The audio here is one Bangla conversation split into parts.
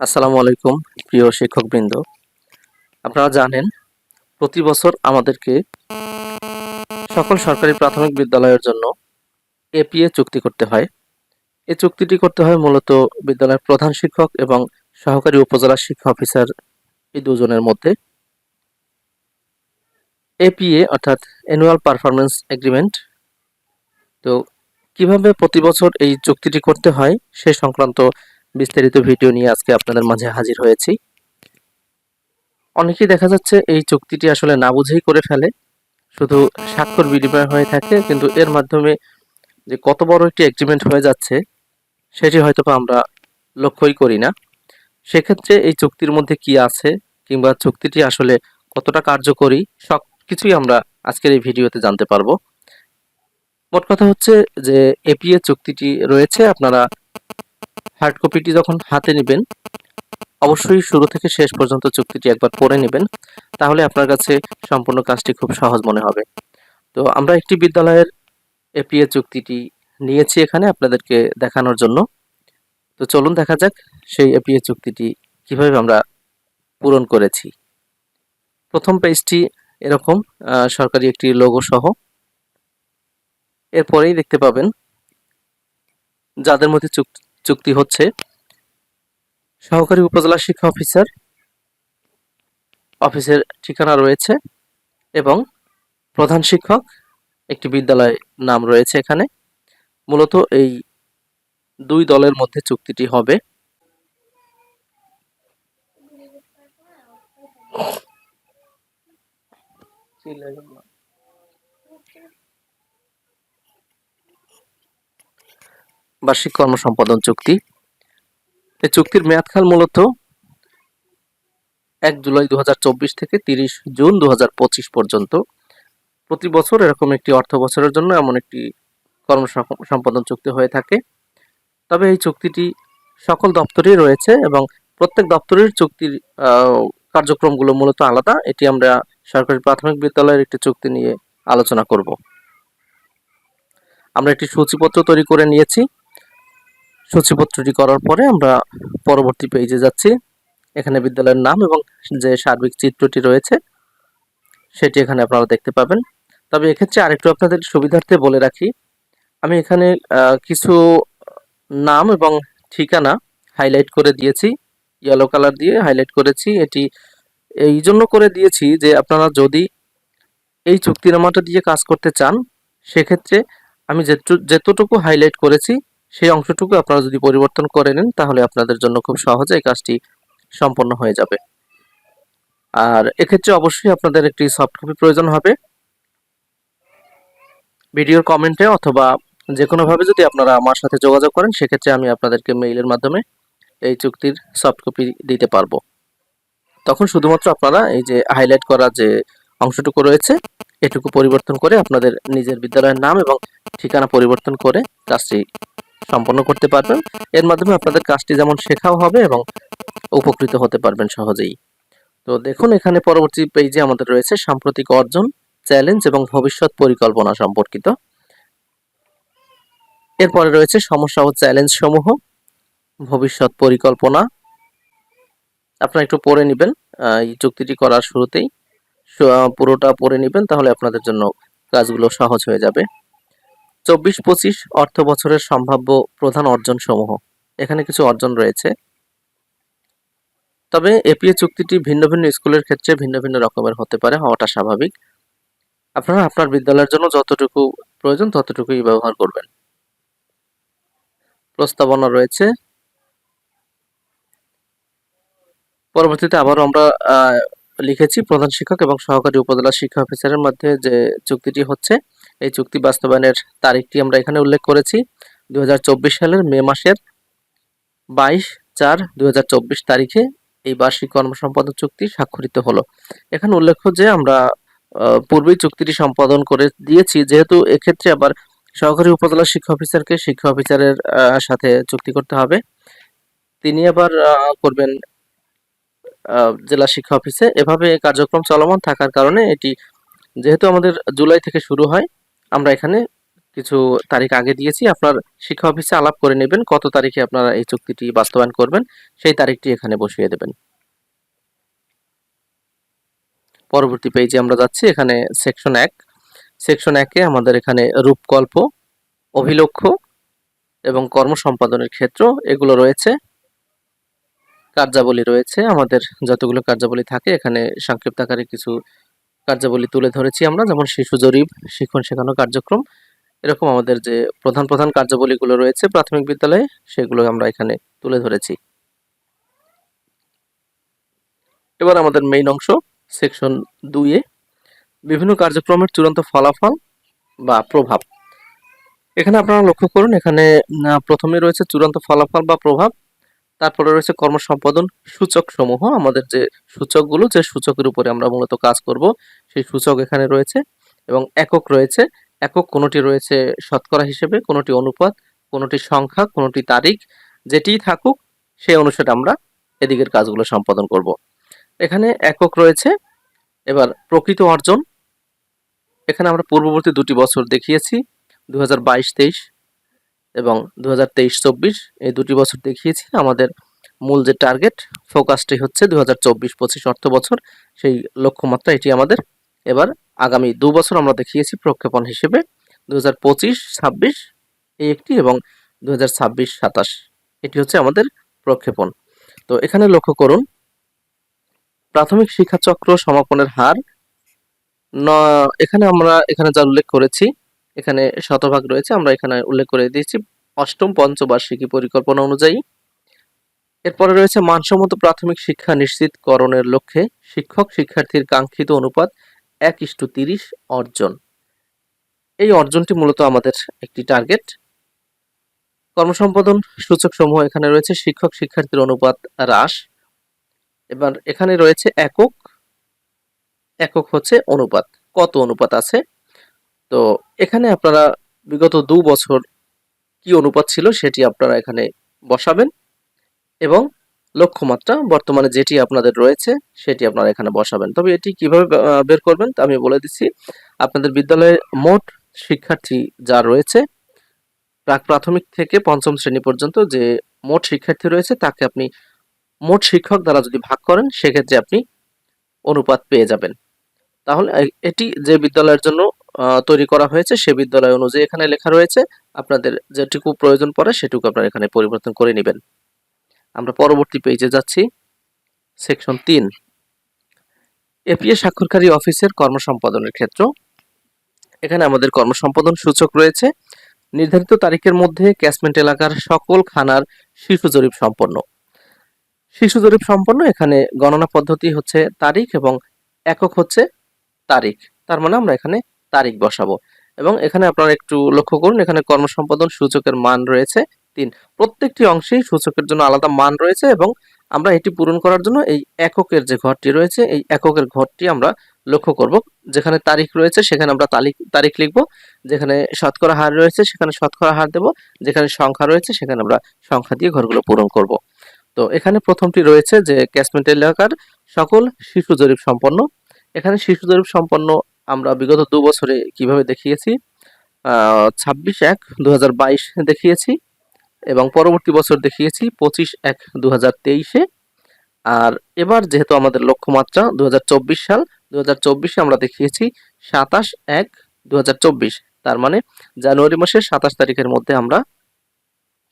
আসসালামু আলাইকুম, প্রিয় শিক্ষকবৃন্দ। আপনারা জানেন, প্রতি বছর আমাদেরকে সকল সরকারি প্রাথমিক বিদ্যালয়ের জন্য এপিএ চুক্তি করতে হয়। এই চুক্তিটি করতে হয় মূলত বিদ্যালয়ের প্রধান শিক্ষক এবং সহকারী উপজেলা শিক্ষা অফিসার এই দুজনের মধ্যে। এপিএ, অর্থাৎ অ্যানুয়াল পারফরমেন্স এগ্রিমেন্ট তো কীভাবে প্রতি বছর এই চুক্তিটি করতে হয় সে সংক্রান্ত বিস্তারিত ভিডিও নিয়ে আজকে আপনাদের মাঝে হাজির হয়েছি। অনেকেই দেখা যাচ্ছে এই চুক্তিটি আসলে না বুঝেই করে ফেলে। শুধু স্বাক্ষর বিনিময় হয়ে থাকে, কিন্তু এর মাধ্যমে যে কত বড় একটি এগ্রিমেন্ট হয়ে যাচ্ছে, সেটি হয়তো আমরা লক্ষ্যই করি না। সেক্ষেত্রে এই চুক্তির মধ্যে কি আছে কিংবা চুক্তিটি আসলে কতটা কার্যকরী, সব কিছুই আমরা আজকের এই ভিডিওতে জানতে পারব। মোট কথা হচ্ছে যে এপিএ চুক্তিটি রয়েছে, আপনারা হার্ড কপিটি যখন হাতে নেবেন, অবশ্যই শুরু থেকে শেষ পর্যন্ত চুক্তিটি একবার পড়ে নেবেন, তাহলে আপনার কাছে সম্পূর্ণ কাজটি খুব সহজ মনে হবে। তো আমরা একটি বিদ্যালয়ের এপিএ চুক্তিটি নিয়েছি এখানে আপনাদেরকে দেখানোর জন্য। তো চলুন দেখা যাক সেই এপিএ চুক্তিটি কীভাবে আমরা পূরণ করেছি। প্রথম পেজটি এরকম সরকারি একটি লোগো সহ। এরপরেই দেখতে পাবেন, যাদের মধ্যে চুক্তি চুক্তি হচ্ছে। সহকারী উপজেলা শিক্ষা অফিসার অফিসের ঠিকানা রয়েছে এবং প্রধান শিক্ষক একটি বিদ্যালয় নাম রয়েছে এখানে। মূলত এই দুই দলের মধ্যে চুক্তিটি হবে। বার্ষিক কর্ম সম্পাদন চুক্তি। এই চুক্তির মেয়াদকাল মূলত এক জুলাই দু হাজার চব্বিশ থেকে তিরিশ জুন দু হাজার পঁচিশ পর্যন্ত। প্রতি বছর এরকম একটি অর্থ বছরের জন্য এমন একটি কর্ম সম্পাদন চুক্তি হয়ে থাকে। তবে এই চুক্তিটি সকল দপ্তরেই রয়েছে এবং প্রত্যেক দপ্তরের চুক্তির কার্যক্রমগুলো মূলত আলাদা। এটি আমরা সরকারি প্রাথমিক বিদ্যালয়ের একটি চুক্তি নিয়ে আলোচনা করব। আমরা একটি সূচিপত্র তৈরি করে নিয়েছি। সূচিপত্রটি করার পরে আমরা পরবর্তী পেজে যাচ্ছি। এখানে বিদ্যালয়ের নাম এবং যে সার্বিক চিত্রটি রয়েছে, সেটি এখানে আপনারা দেখতে পাবেন। তবে এক্ষেত্রে আরেকটু আপনাদের সুবিধার্থে বলে রাখি, আমি এখানে কিছু নাম এবং ঠিকানা হাইলাইট করে দিয়েছি। ইয়েলো কালার দিয়ে হাইলাইট করেছি। এটি এই জন্য করে দিয়েছি যে আপনারা যদি এই চুক্তিনামাটা দিয়ে কাজ করতে চান, সেক্ষেত্রে আমি যেতটুকু হাইলাইট করেছি সেই অংশটুকু আপনারা যদি পরিবর্তন করে নেন, তাহলে আপনাদের জন্য খুব সহজে এই কাজটি সম্পন্ন হয়ে যাবে। আর এক্ষেত্রে অবশ্যই আপনাদের একটি সফট কপি প্রয়োজন হবে। ভিডিওর কমেন্টে অথবা যে কোনোভাবে যদি আপনারা আমার সাথে যোগাযোগ করেন, সেক্ষেত্রে আমি আপনাদেরকে মেইলের মাধ্যমে এই চুক্তির সফট কপি দিতে পারব। তখন শুধুমাত্র আপনারা এই যে হাইলাইট করা যে অংশটুকু রয়েছে, এটুকু পরিবর্তন করে আপনাদের নিজের বিদ্যালয়ের নাম এবং ঠিকানা পরিবর্তন করে কাজটি সম্পন্ন করতে পারবেন। এর মাধ্যমে আপনাদের কাজটি যেমন শেখাও হবে এবং উপকৃত হতে পারবেন সহজেই। তো দেখুন, এখানে পরবর্তী পেজে আমাদের রয়েছে সাম্প্রতিক অর্জন, চ্যালেঞ্জ এবং ভবিষ্যৎ পরিকল্পনা সম্পর্কিত। এরপরে রয়েছে সমস্যা ও চ্যালেঞ্জ সমূহ, ভবিষ্যৎ পরিকল্পনা। আপনারা একটু পড়ে নেবেন এই চুক্তিটি করার শুরুতেই। পুরোটা পড়ে নেবেন, তাহলে আপনাদের জন্য কাজগুলো সহজ হয়ে যাবে। চব্বিশ পঁচিশ অর্থ বছরের সম্ভাব্য প্রধান অর্জন সমূহ এখানে কিছু অর্জন রয়েছে। তবে এপিএ চুক্তিটি ভিন্ন ভিন্ন স্কুলের ক্ষেত্রে ভিন্ন ভিন্ন রকমের হতে পারে, হওয়াটা স্বাভাবিক। আপনারা আপনার বিদ্যালয়ের জন্য যতটুকু প্রয়োজন ততটুকুই ব্যবহার করবেন। প্রস্তাবনা রয়েছে। পরবর্তীতে আবারও আমরা লিখেছি, প্রধান শিক্ষক এবং সহকারী উপজেলা শিক্ষা অফিসারের মধ্যে যে চুক্তিটি হচ্ছে এই চুক্তি বাস্তবায়নের তারিখটি আমরা এখানে উল্লেখ করেছি দুই হাজার চব্বিশ সালের মে মাসের বাইশ চার দুই তারিখে এই বার্ষিক কর্মসম্পাদন চুক্তি স্বাক্ষরিত হলো। এখানে উল্লেখ্য যে আমরা পূর্বেই চুক্তিটি সম্পাদন করে দিয়েছি, যেহেতু এক্ষেত্রে আবার সহকারী উপজেলা শিক্ষা অফিসারকে শিক্ষা অফিসারের সাথে চুক্তি করতে হবে। তিনি আবার করবেন জেলা শিক্ষা অফিসে। এভাবে কার্যক্রম চলমান থাকার কারণে এটি, যেহেতু আমাদের জুলাই থেকে শুরু হয় আমরা এখানে কিছু তারিখ আগে দিয়েছি। আপনার শিক্ষা অফিসে আলাপ করে নেবেন কত তারিখে আপনারা এই চুক্তিটি বাস্তবায়ন করবেন। সেই তারিখটি এখানে বসিয়ে দেবেন। পরবর্তী পেজে আমরা যাচ্ছি, এখানে সেকশন এক। সেকশন একে আমাদের এখানে রূপকল্প, অভিলক্ষ এবং কর্ম সম্পাদনের ক্ষেত্র এগুলো রয়েছে। কার্যাবলী রয়েছে। আমাদের যতগুলো কার্যাবলী থাকে, এখানে সংক্ষিপ্ত আকারে কিছু কার্যাবলী তুলে ধরেছি আমরা, যেমন শিশু জরিপ, শিক্ষণ শেখানো কার্যক্রম। এরকম আমাদের যে প্রধান প্রধান কার্যাবলীগুলো রয়েছে প্রাথমিক বিদ্যালয়ে, সেগুলো আমরা এখানে তুলে ধরেছি। এবার আমাদের মেইন অংশ সেকশন দুইয়ে বিভিন্ন কার্যক্রমের চূড়ান্ত ফলাফল বা প্রভাব। এখানে আপনারা লক্ষ্য করুন, এখানে প্রথমে রয়েছে চূড়ান্ত ফলাফল বা প্রভাব। তারপরে রয়েছে কর্মসম্পাদন সূচক সমূহ আমাদের যে সূচকগুলো, যে সূচকের উপরে আমরা মূলত কাজ করব, সেই সূচক এখানে রয়েছে এবং একক রয়েছে। একক কোনোটি রয়েছে শতকরা হিসেবে, কোনোটি অনুপাত, কোনোটি সংখ্যা, কোনোটি তারিখ যেটিই থাকুক, সেই অনুসারে আমরা এদিকের কাজগুলো সম্পাদন করব। এখানে একক রয়েছে, এবার প্রকৃত অর্জন। এখানে আমরা পূর্ববর্তী দুটি বছর দেখিয়েছি দু হাজার বাইশ তেইশ এবং দু হাজার তেইশ চব্বিশ এই দুটি বছর দেখিয়েছি আমাদের মূল যে টার্গেট ফোকাসটি হচ্ছে দু হাজার চব্বিশ পঁচিশ অর্থ বছর। সেই লক্ষ্যমাত্রা এটি আমাদের। এবার আগামী দু বছর আমরা দেখিয়েছি প্রক্ষেপণ হিসেবে দু হাজার পঁচিশ, ছাব্বিশ এই একটি এবং দু হাজার ছাব্বিশ, সাতাশ। এটি হচ্ছে আমাদের প্রক্ষেপণ। তো এখানে লক্ষ্য করুন, প্রাথমিক শিক্ষাচক্র সমাপনের হার এখানে আমরা, এখানে যা উল্লেখ করেছি এখানে শতভাগ রয়েছে, আমরা এখানে উল্লেখ করে দিয়েছি অষ্টম পঞ্চবার্ষিকী পরিকল্পনা অনুযায়ী। এরপরে রয়েছে মানসম্মত প্রাথমিক শিক্ষা নিশ্চিতকরণের লক্ষ্যে শিক্ষক শিক্ষার্থীর কাঙ্ক্ষিত অনুপাত এক ইস্টু তিরিশ অর্জন। এই অর্জনটি মূলত আমাদের একটি টার্গেট। কর্মসম্পাদন সূচক সমূহ এখানে রয়েছে, শিক্ষক শিক্ষার্থীর অনুপাত হ্রাস। এবার এখানে রয়েছে একক একক হচ্ছে অনুপাত। কত অনুপাত আছে? তো এখানে আপনারা বিগত দু বছর কি অনুপাত ছিল সেটি আপনারা এখানে বসাবেন এবং লক্ষ্যমাত্রা বর্তমানে যেটি আপনাদের রয়েছে সেটি আপনারা এখানে বসাবেন। তবে এটি কীভাবে বের করবেন তা আমি বলে দিচ্ছি। আপনাদের বিদ্যালয়ে মোট শিক্ষার্থী যা রয়েছে, প্রাক প্রাথমিক থেকে পঞ্চম শ্রেণি পর্যন্ত যে মোট শিক্ষার্থী রয়েছে তাকে আপনি মোট শিক্ষক দ্বারা যদি ভাগ করেন, সেক্ষেত্রে আপনি অনুপাত পেয়ে যাবেন। তাহলে এটি যে বিদ্যালয়ের জন্য তৈরি করা হয়েছে। সে বিদ্যালয় অনুযায়ী এখানে লেখা রয়েছে। আপনাদের যেটুকু প্রয়োজন পড়ে সেটুকু আপনারা এখানে পরিবর্তন করে নেবেন। আমরা পরবর্তী পেজে যাচ্ছি। সেকশন তিন। এপিএ স্বাক্ষরকারী অফিসের কর্মসম্পাদনের ক্ষেত্র। এখানে আমাদের কর্মসম্পাদন সূচক রয়েছে। নির্ধারিত তারিখের মধ্যে ক্যাশমেন্ট এলাকার সকল খানার শিশু জরিপ সম্পন্ন। শিশু জরিপ সম্পন্ন এখানে গণনা পদ্ধতি হচ্ছে তারিখ এবং একক হচ্ছে তারিখ। তার মানে আমরা এখানে তারিখ বসাবো। এবং এখানে আপনারা একটু লক্ষ্য করুন, এখানে কর্মসম্পাদন সূচকের মান রয়েছে তিন। প্রত্যেকটি অংশেই সূচকের জন্য আলাদা মান রয়েছে এবং আমরা এটি পূরণ করার জন্য এই এককের যে ঘরটি রয়েছে, এই এককের ঘরটি আমরা লক্ষ্য করব। যেখানে তারিখ রয়েছে, সেখানে আমরা তারিখ তারিখ লিখব। যেখানে শতকরা হার রয়েছে, সেখানে শতকরা হার দেব। যেখানে সংখ্যা রয়েছে, সেখানে আমরা সংখ্যা দিয়ে ঘরগুলো পূরণ করব। তো এখানে প্রথমটি রয়েছে যে ক্যাশমেন্ট এলাকার সকল শিশু জরিপ সম্পন্ন। এখানে শিশু জরিপ সম্পন্ন আমরা বিগত দু বছরে কীভাবে দেখিয়েছি? ছাব্বিশ এক দু দেখিয়েছি এবং পরবর্তী বছর দেখিয়েছি পঁচিশ এক দু তেইশে। আর এবার যেহেতু আমাদের লক্ষ্যমাত্রা দু হাজার চব্বিশ সাল দু আমরা দেখিয়েছি সাতাশ এক দু তার মানে জানুয়ারি মাসের সাতাশ তারিখের মধ্যে আমরা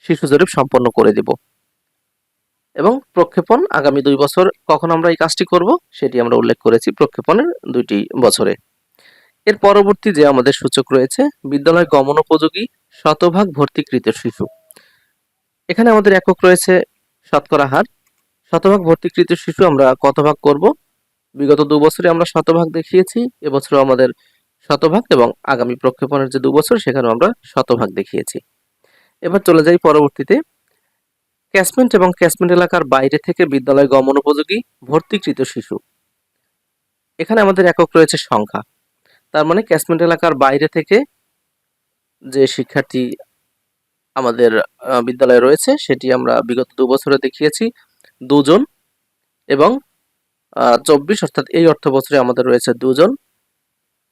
শিশু জরিপ সম্পন্ন করে দেব। এবং প্রক্ষেপণ আগামী দুই বছর কখন আমরা এই কাজটি করব, সেটি আমরা উল্লেখ করেছি প্রক্ষেপণের দুইটি বছরে। এর পরবর্তী যে আমাদের সূচক রয়েছে, বিদ্যালয় গমনোপযোগী শতভাগ ভর্তিকৃত শিশু। এখানে আমাদের একক রয়েছে শতকরা হার। শতভাগ ভর্তিকৃত শিশু আমরা কত ভাগ করব? বিগত দু বছরে আমরা শতভাগ দেখিয়েছি, এবছরও আমাদের শতভাগ এবং আগামী প্রক্ষেপণের যে দু বছর, সেখানেও আমরা শতভাগ দেখিয়েছি। এবার চলে যাই পরবর্তীতে। ক্যাশমেন্ট এবং ক্যাশমেন্ট এলাকার বাইরে থেকে বিদ্যালয় গমন উপযোগী ভর্তিকৃত শিশু। এখানে আমাদের একক রয়েছে সংখ্যা। তার মানে ক্যাশমেন্ট এলাকার বাইরে থেকে যে শিক্ষার্থী আমাদের বিদ্যালয়ে রয়েছে, সেটি আমরা বিগত দু বছরে দেখিয়েছি। দুজন এবং চব্বিশ অর্থাৎ এই অর্থ বছরে আমাদের রয়েছে দুজন।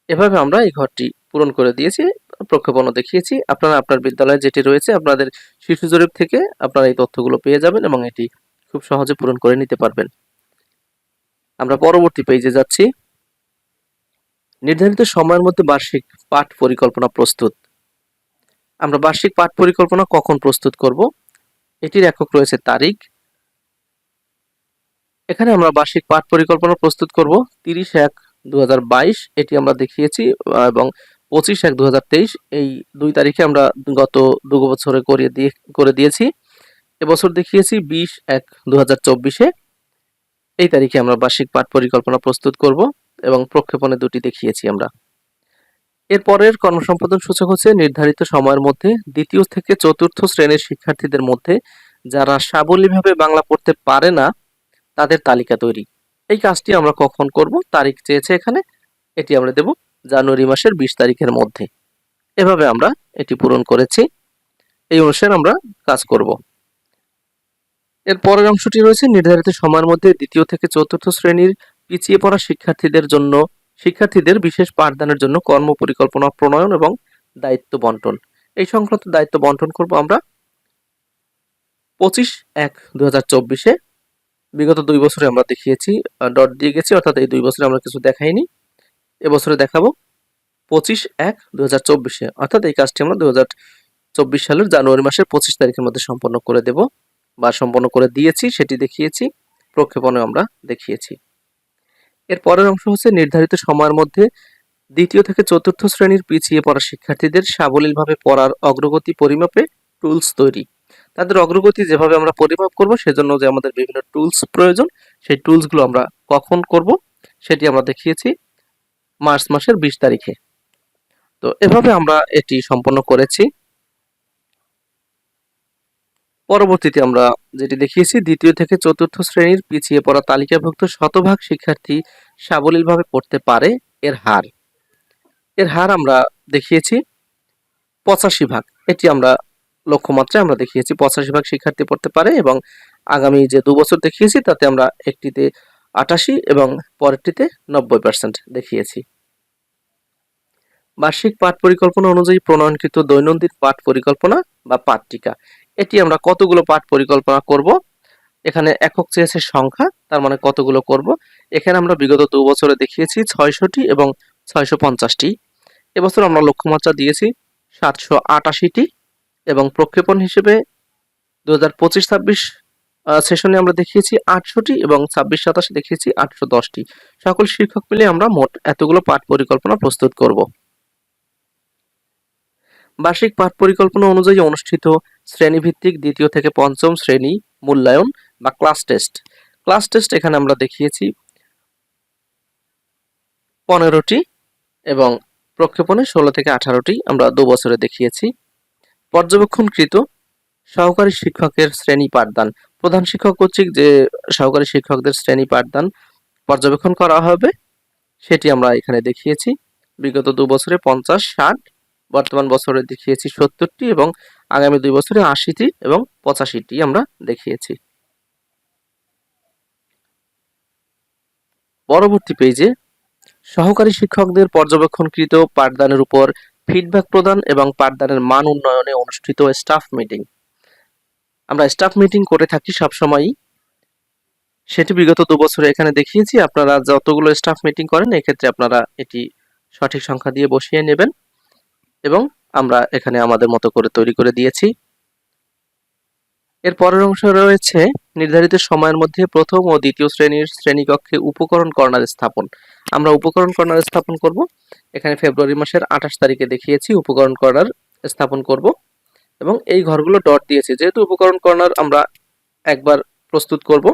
এভাবে আমরা এই ঘরটি পূরণ করে দিয়েছি, প্রক্ষেপণও দেখিয়েছি। আপনারা আপনার বিদ্যালয়ে যেটি রয়েছে, আপনাদের শিশু জরিপ থেকে আপনারা এই তথ্যগুলো পেয়ে যাবেন এবং এটি খুব সহজে পূরণ করে নিতে পারবেন। আমরা পরবর্তী পেজে যাচ্ছি। নির্ধারিত সময়ের মধ্যে বার্ষিক পাঠ পরিকল্পনা প্রস্তুত। আমরা বার্ষিক পাঠ পরিকল্পনা কখন প্রস্তুত করব? এটির একক রয়েছে তারিখ। এখানে আমরা বার্ষিক পাঠ পরিকল্পনা প্রস্তুত করব। তিরিশ এক দু এটি আমরা দেখিয়েছি এবং পঁচিশ এক দু এই দুই তারিখে আমরা গত দু বছরে করিয়ে দিয়ে, করে দিয়েছি। এবছর দেখিয়েছি বিশ এক দু এই তারিখে আমরা বার্ষিক পাঠ পরিকল্পনা প্রস্তুত করব। এবং প্রক্ষেপণে দুটি দেখিয়েছি আমরা। এরপরের কর্মসম্পাদন সূচক হচ্ছে নির্ধারিত সময়ের মধ্যে, দ্বিতীয় থেকে চতুর্থ শ্রেণির শিক্ষার্থীদের মধ্যে যারা সাবলীলভাবে বাংলা পড়তে পারে না, তাদের তালিকা তৈরি। এই কাজটি আমরা কখন করব, তারিখ চেয়েছে এখানে, এটি আমরা দেব জানুয়ারি মাসের বিশ তারিখের মধ্যে। এভাবে আমরা এটি পূরণ করেছি। এই অনুসারে আমরা কাজ করব। এর পরের অংশটি রয়েছে নির্ধারিত সময়ের মধ্যে দ্বিতীয় থেকে চতুর্থ শ্রেণির পিছিয়ে পড়া শিক্ষার্থীদের জন্য, শিক্ষার্থীদের বিশেষ পাঠদানের জন্য কর্ম পরিকল্পনা, প্রণয়ন এবং দায়িত্ব বন্টন। এই সংক্রান্ত দায়িত্ব বন্টন করব আমরা পঁচিশ এক দু হাজার চব্বিশে। বিগত দুই বছরে আমরা দেখিয়েছি ডট দিয়ে গেছি, অর্থাৎ এই দুই বছরে আমরা কিছু দেখাইনি। এবছরে দেখাবো পঁচিশ এক দু হাজার চব্বিশে। অর্থাৎ এই কাজটি আমরা দু হাজার চব্বিশ সালের জানুয়ারি মাসের পঁচিশ তারিখের মধ্যে সম্পন্ন করে দেব বা সম্পন্ন করে দিয়েছি, সেটি দেখিয়েছি, প্রক্ষেপণে আমরা দেখিয়েছি। এর পরের অংশ হচ্ছে নির্ধারিত সময়ের মধ্যে। দ্বিতীয় থেকে চতুর্থ শ্রেণির পিছিয়ে পড়া শিক্ষার্থীদের সাবলীলভাবে পড়ার অগ্রগতি পরিমাপে টুলস তৈরি। তাদের অগ্রগতি যেভাবে আমরা পরিমাপ করব, সেজন্য যে আমাদের বিভিন্ন টুলস প্রয়োজন, সেই টুলসগুলো আমরা কখন করব, সেটি আমরা দেখিয়েছি মার্চ মাসের বিশ তারিখে। তো এভাবে আমরা এটি সম্পন্ন করেছি। পরবর্তীতে আমরা যেটি দেখিয়েছি, দ্বিতীয় থেকে চতুর্থ শ্রেণির পিছিয়ে পড়া তালিকাভুক্ত শতভাগ শিক্ষার্থী সাবলীলভাবে পড়তে পারে এর হার। এর হার আমরা দেখিয়েছি পঁচাশি ভাগ। এটি আমরা লক্ষ্যমাত্রায় আমরা দেখিয়েছি পঁচাশি ভাগ শিক্ষার্থী পড়তে পারে এবং আগামী যে দু বছর দেখিয়েছি, তাতে আমরা একটিতে আটাশি এবং পরেরটিতে নব্বই পার্সেন্ট দেখিয়েছি। বার্ষিক পাঠ পরিকল্পনা অনুযায়ী প্রণয়নকৃত দৈনন্দিন পাঠ পরিকল্পনা বা পাঠটিকা এটি আমরা কতগুলো পাঠ পরিকল্পনা করব? এখানে একক চেয়েছে সংখ্যা, তার মানে কতগুলো করব? এখানে আমরা বিগত দু বছরে দেখিয়েছি ছয়শটি এবং ছয়শো পঞ্চাশটি এবছর আমরা লক্ষ্যমাত্রা দিয়েছি সাতশো আটাশিটি এবং প্রক্ষেপণ হিসেবে দু হাজার পঁচিশ ছাব্বিশ সেশনে আমরা দেখিয়েছি আটশোটি এবং ছাব্বিশ সাতাশে দেখিয়েছি আটশো দশটি। সকল শিক্ষক মিলে আমরা মোট এতগুলো পাঠ পরিকল্পনা প্রস্তুত করব। বার্ষিক পাঠ পরিকল্পনা অনুযায়ী অনুষ্ঠিত শ্রেণীভিত্তিক দ্বিতীয় থেকে পঞ্চম শ্রেণি মূল্যায়ন বা ক্লাস টেস্ট ক্লাস টেস্ট এখানে আমরা দেখিয়েছি পনেরোটি এবং প্রক্ষেপণে ষোলো থেকে আঠারোটি আমরা দু বছরে দেখিয়েছি। পর্যবেক্ষণকৃত সহকারী শিক্ষকের শ্রেণি পাঠদান। প্রধান শিক্ষক কর্তৃক যে সহকারী শিক্ষকদের শ্রেণি পাঠদান পর্যবেক্ষণ করা হবে, সেটি আমরা এখানে দেখিয়েছি। বিগত দু বছরে পঞ্চাশ, ষাট বর্তমান বছরে দেখিয়েছি সত্তরটি এবং আগামী দুই বছরে আশিটি এবং পঁচাশিটি আমরা দেখিয়েছি। পরবর্তী পেজে সহকারী শিক্ষকদের পর্যবেক্ষণকৃত পাঠদানের উপর ফিডব্যাক প্রদান এবং পাঠদানের মান উন্নয়নে অনুষ্ঠিত স্টাফ মিটিং আমরা স্টাফ মিটিং করে থাকি সবসময়ই। সেটি বিগত দু বছরে এখানে দেখিয়েছি। আপনারা যতগুলো স্টাফ মিটিং করেন, এক্ষেত্রে আপনারা এটি সঠিক সংখ্যা দিয়ে বসিয়ে নেবেন। এবং আমরা এখানে আমাদের মতো করে তৈরি করে দিয়েছি। এর পরের অংশ রয়েছে নির্ধারিত সময়ের মধ্যে প্রথম ও দ্বিতীয় শ্রেণির শ্রেণীকক্ষে উপকরণ কর্নার স্থাপন। আমরা উপকরণ কর্নার স্থাপন করব। এখানে ফেব্রুয়ারি মাসের আঠাশ তারিখে দেখিয়েছি উপকরণ কর্নার স্থাপন করব এবং এই ঘরগুলো ডট দিয়েছি। যেহেতু উপকরণ কর্নার আমরা একবার প্রস্তুত করব,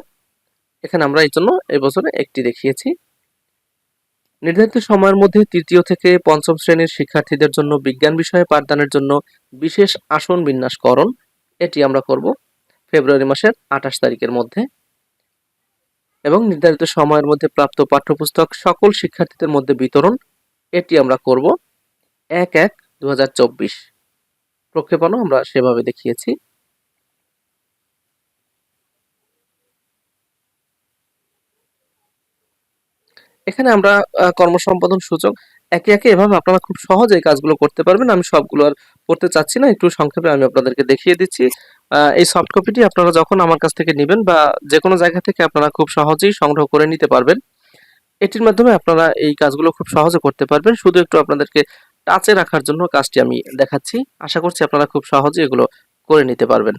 এখানে আমরা এই জন্য এবছরে একটি দেখিয়েছি। নির্ধারিত সময়ের মধ্যে তৃতীয় থেকে পঞ্চম শ্রেণির শিক্ষার্থীদের জন্য বিজ্ঞান বিষয়ে পাঠদানের জন্য বিশেষ আসন বিন্যাসকরণ, এটি আমরা করব ফেব্রুয়ারি মাসের আঠাশ তারিখের মধ্যে। এবং নির্ধারিত সময়ের মধ্যে প্রাপ্ত পাঠ্যপুস্তক সকল শিক্ষার্থীদের মধ্যে বিতরণ, এটি আমরা করব এক এক দু প্রক্ষেপণও আমরা সেভাবে দেখিয়েছি। এখানে আমরা কর্মসম্পাদন সূচক, একে একে এভাবে আপনারা খুব সহজে এই কাজগুলো করতে পারবেন। আমি সবগুলো আর করতে চাচ্ছি না, একটু সংক্ষেপে আমি আপনাদেরকে দেখিয়ে দিচ্ছি। এই সফট কপিটি আপনারা যখন আমার কাছ থেকে নেবেন বা যে কোনো জায়গা থেকে আপনারা খুব সহজেই সংগ্রহ করে নিতে পারবেন, এটির মাধ্যমে আপনারা এই কাজগুলো খুব সহজে করতে পারবেন। শুধু একটু আপনাদেরকে টাচে রাখার জন্য কাজটি আমি দেখাচ্ছি। আশা করছি আপনারা খুব সহজে এগুলো করে নিতে পারবেন।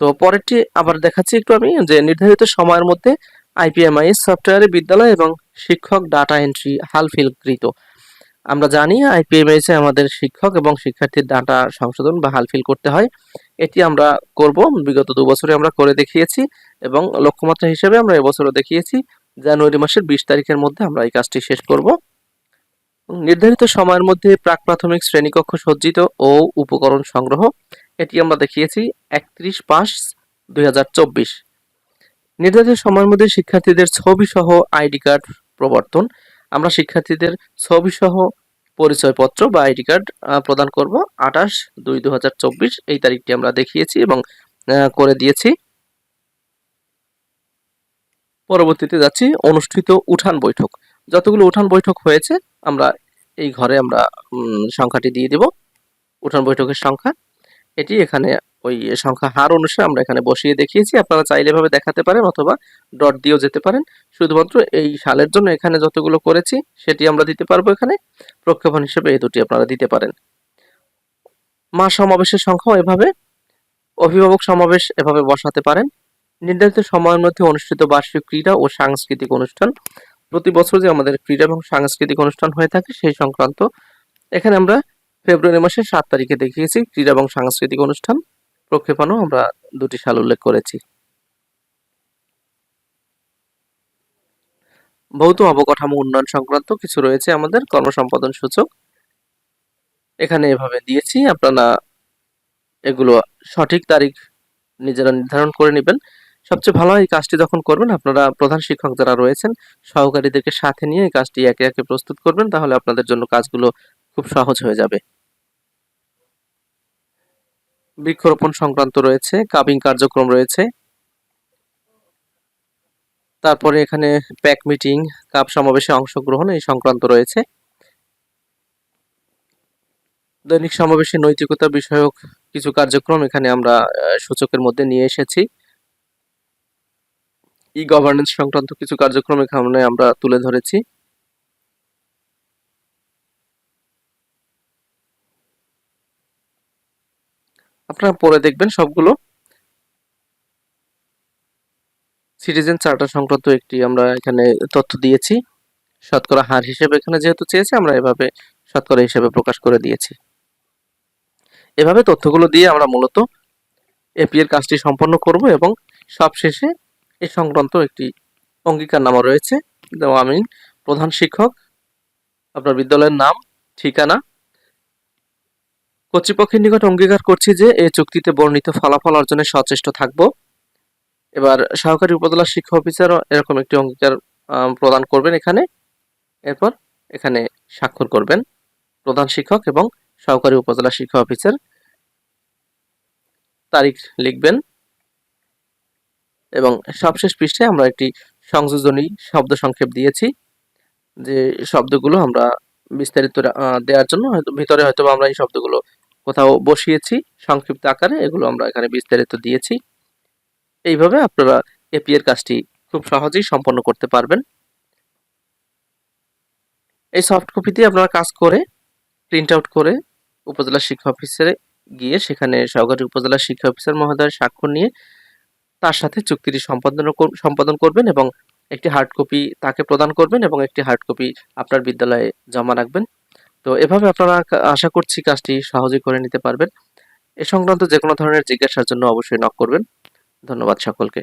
তো পরেরটি আবার দেখাচ্ছি একটু আমি, যে নির্ধারিত সময়ের মধ্যে আইপিএমআইএস সফটওয়্যারে বিদ্যালয় এবং শিক্ষক ডাটা এন্ট্রি হালফিলকৃত আমরা জানি আইপিএমএস আমাদের শিক্ষক এবং শিক্ষার্থীর ডাটা সংশোধন বা হালফিল করতে হয়। এটি আমরা করব। বিগত দু বছরে আমরা করে দেখিয়েছি এবং লক্ষ্যমাত্রা হিসেবে আমরা এবছরও দেখিয়েছি। জানুয়ারি মাসের বিশ তারিখের মধ্যে আমরা এই কাজটি শেষ করব। নির্ধারিত সময়ের মধ্যে প্রাক প্রাথমিক শ্রেণীকক্ষ সজ্জিত ও উপকরণ সংগ্রহ। এটি আমরা দেখিয়েছি একত্রিশ পাঁচ দুই নির্ধারিত সময়ের মধ্যে শিক্ষার্থীদের ছবি সহ আইডি কার্ড প্রবর্তন। আমরা শিক্ষার্থীদের ছবি সহ পরিচয়পত্র বা আইডি কার্ড প্রদান করব। আঠাশ দুই দু এই তারিখটি আমরা দেখিয়েছি এবং করে দিয়েছি। পরবর্তীতে যাচ্ছি, অনুষ্ঠিত উঠান বৈঠক। যতগুলো উঠান বৈঠক হয়েছে, আমরা এই ঘরে আমরা সংখ্যাটি দিয়ে দেব। উঠান বৈঠকের সংখ্যা, এটি এখানে ওই সংখ্যা হার অনুসারে আমরা এখানে বসিয়ে দেখিয়েছি। আপনারা চাইলে এভাবে দেখাতে পারেন অথবা ডট দিয়েও যেতে পারেন। শুধুমাত্র এই সালের জন্য এখানে যতগুলো করেছি, সেটি আমরা দিতে পারব এখানে। প্রক্ষেপণ হিসেবে এই দুটি আপনারা দিতে পারেন। মা সমাবেশের সংখ্যাও এভাবে। অভিভাবক সমাবেশ এভাবে বসাতে পারেন। নির্ধারিত সময়ের মধ্যে অনুষ্ঠিত বার্ষিক ক্রীড়া ও সাংস্কৃতিক অনুষ্ঠান। প্রতি বছর যে আমাদের ক্রীড়া এবং সাংস্কৃতিক অনুষ্ঠান হয়ে থাকে, সেই সংক্রান্ত। এখানে আমরা ফেব্রুয়ারি মাসের সাত তারিখে দেখিয়েছি ক্রীড়া এবং সাংস্কৃতিক অনুষ্ঠান। প্রক্ষেপণও আমরা দুটি সাল উল্লেখ করেছি। ভৌত অবকাঠামো উন্নয়ন সংক্রান্ত কিছু রয়েছে আমাদের কর্মসম্পাদন সূচক। এখানে এভাবে দিয়েছি, আপনারা এগুলো সঠিক তারিখ নিজেরা নির্ধারণ করে নেবেন। সবচেয়ে ভালো এই কাজটি যখন করবেন, আপনারা প্রধান শিক্ষক যারা রয়েছেন, সহকারীদেরকে সাথে নিয়ে এই কাজটি একে একে প্রস্তুত করবেন, তাহলে আপনাদের জন্য কাজগুলো খুব সহজ হয়ে যাবে। বৃক্ষরোপণ সংক্রান্ত রয়েছে, কাবিং কার্যক্রম রয়েছে। তারপরে এখানে প্যাক মিটিং, কাপ সমাবেশে অংশগ্রহণ এই সংক্রান্ত রয়েছে। দৈনিক সমাবেশে নৈতিকতা বিষয়ক কিছু কার্যক্রম এখানে আমরা সূচকের মধ্যে নিয়ে এসেছি। ই গভর্নেন্স সংক্রান্ত কিছু কার্যক্রম এখানে আমরা তুলে ধরেছি। আপনারা পরে দেখবেন সবগুলো। সিটিজেন চার্টার সংক্রান্ত একটি আমরা এখানে তথ্য দিয়েছি। শতকরা হার হিসেবে এখানে যেহেতু চেয়েছে, আমরা এভাবে শতকরা হিসেবে প্রকাশ করে দিয়েছি। এভাবে তথ্যগুলো দিয়ে আমরা মূলত এপি এর কাজটি সম্পন্ন করব এবং সবশেষে এ সংক্রান্ত একটি অঙ্গীকারনামা রয়েছে। যেমন আমি প্রধান শিক্ষক, আপনার বিদ্যালয়ের নাম, ঠিকানা কর্তৃপক্ষের নিকট অঙ্গীকার করছি যে এই চুক্তিতে বর্ণিত ফলাফল অর্জনে সচেষ্ট থাকব। এবার সহকারী উপজেলা শিক্ষা অফিসারও এরকম একটি অঙ্গীকার প্রদান করবেন এখানে। এরপর এখানে স্বাক্ষর করবেন প্রধান শিক্ষক এবং সহকারী উপজেলা শিক্ষা অফিসার। তারিখ লিখবেন এবং সবশেষ পৃষ্ঠে আমরা একটি সংযোজনী শব্দ সংক্ষেপ দিয়েছি। যে শব্দগুলো আমরা বিস্তারিত দেওয়ার জন্য হয়তো ভিতরে হয়তো আমরা এই শব্দগুলো কোথাও বসিয়েছি, সংক্ষিপ্ত আকারে, এগুলো আমরা এখানে বিস্তারিত দিয়েছি। এইভাবে আপনারা এপি এর কাজটি খুব সহজেই সম্পন্ন করতে পারবেন। এই সফট কপিতে আপনারা কাজ করে প্রিন্ট আউট করে উপজেলা শিক্ষা অফিসারে গিয়ে সেখানে সহকারী উপজেলা শিক্ষা অফিসার মহোদয়ের স্বাক্ষর নিয়ে তার সাথে চুক্তিটি সম্পাদন সম্পাদন করবেন এবং একটি হার্ড কপি তাকে প্রদান করবেন এবং একটি হার্ড কপি আপনার বিদ্যালয়ে জমা রাখবেন। তো এভাবে আপনারা আশা করছি কাজটি সহজে করে নিতে পারবেন। এ সংক্রান্ত যে কোনো ধরনের জিজ্ঞাসার জন্য অবশ্যই নক করবেন। ধন্যবাদ সকলকে।